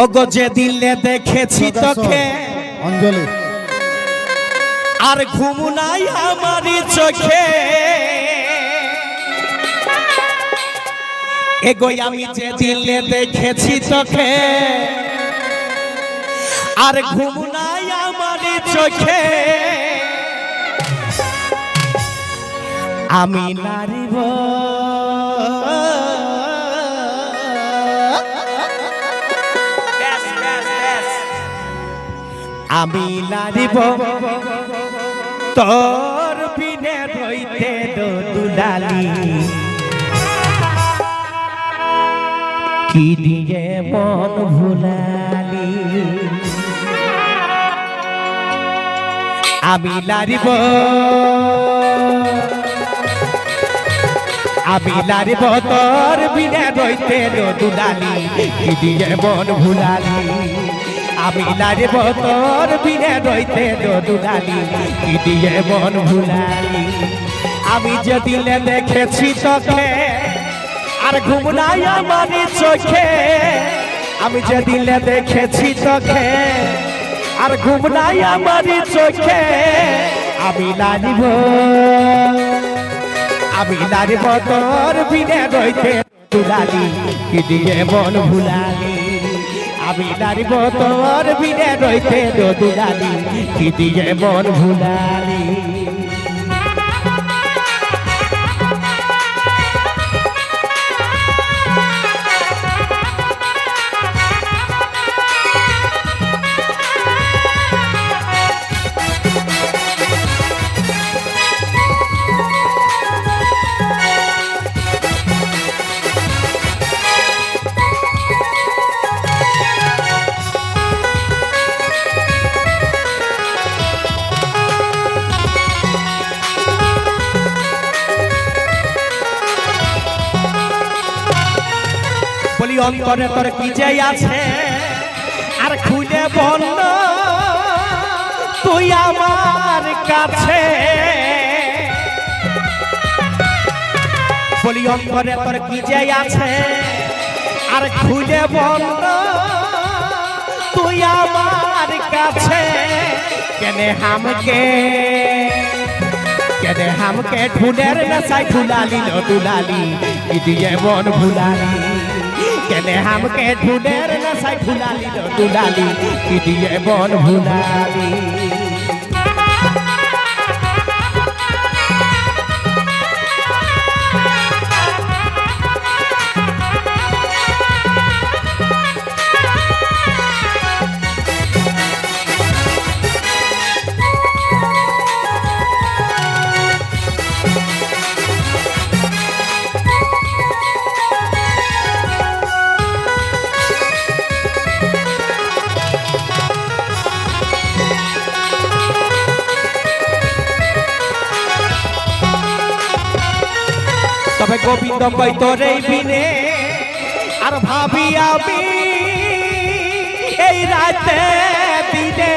ওগো যে দিলে দেখেছি তোকে অঞ্জলি। আর ঘুম নাই আমারই চোখে। এগোই আমি যে দিলে দেখেছি তোকে আর ঘুম নাই আমারই চোখে। আমি নারিব আমি নারিব তোর বিনে রইতে দুলালি। কি দিয়ে মন ভুলালি? আমি লারিব আমি লারিব তোর বিনে রইতে দুলালি। কি দিয়ে মন ভুলালি? আমি লারিব তোর বিনে রইতে দুলালি কি দিয়ে মন ভুলালি? আমি যে দিলে দেখেছি তোকে, আর ঘুম আমার চোখে, আমি যে দিলে দেখেছি তোকে, আর ঘুম আমার চোখে, আমি লারিব আমি লারিব তোর বিনে রইতে দুলালি কি দিয়ে মন ভুলালি? আমি লারিব তোর বিনে রইতে দুলালি কি দিয়ে মন ভুলালি? বলি অন্তরে তোর কি যে আছে? আর খুলে বল তুই আমার কাছে। বলি, অন্তরে তোর কি যে আছে? আর খুলে বল তুই আমার কাছে। কেনে হামকে কেনে হামকে ঢুনের নসাই ঢুলালি লো দুলালি দিয়ে মন ভুলালি। কেনে হামকে ঢুনের নসাই ঢুলালি লো দুলালি কি দিয়ে বন ভুলালি? তবে গোবিন্দ কই তোরে বিনে? আর ভাবি আমি এই রাতে দিনে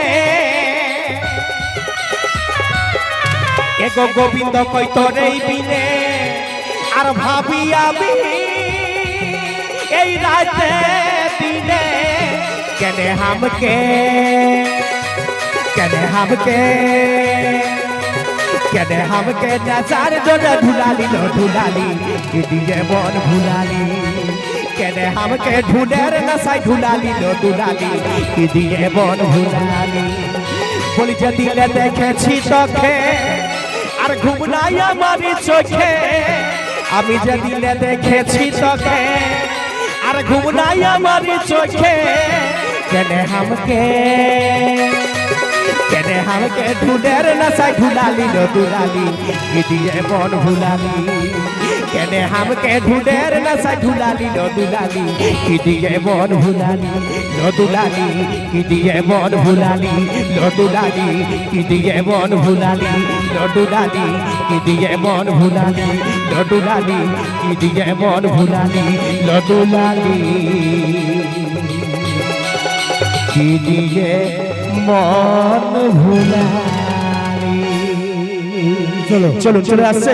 এগো গোবিন্দ কই তোরে বিনে? আর ভাবি আমি এই রাতে দিনে কেনে হামকে? কেনে হামকে? কেনে হামকে নাচার জন্য ঢুলালি, লো ঢুলালি দিয়ে মন ভুলালি কেনে হামকে ঢুনের নসাই ঢুলালি, লো ঢুলালি দিয়ে মন ভুলালি বলি যে দিলে দেখেছি তোকে আর ঘুম নাই আমার চোখে। আমি যে দিলে দেখেছি তোকে আর ঘুম নাই আমার চোখে। কেনে হামকে কেনে হামকে ঢুনের নসাই ঢুলালি লো দুলালি কি দিয়ে মন ভুলালি। কেনে হামকে ঢুনের নসাই ঢুলালি লো দুলালি কি দিয়ে মন ভুলালি, লো দুলালি কি দিয়ে মন ভুলালি, লো দুলালি কি দিয়ে মন ভুলালি, লো দুলালি কি দিয়ে মন ভুলালি, লো দুলালি কি দিয়ে মন ভুলালি, লো দুলালি। দিয়ে মন ভুলা চলো চলো চলে আসছে।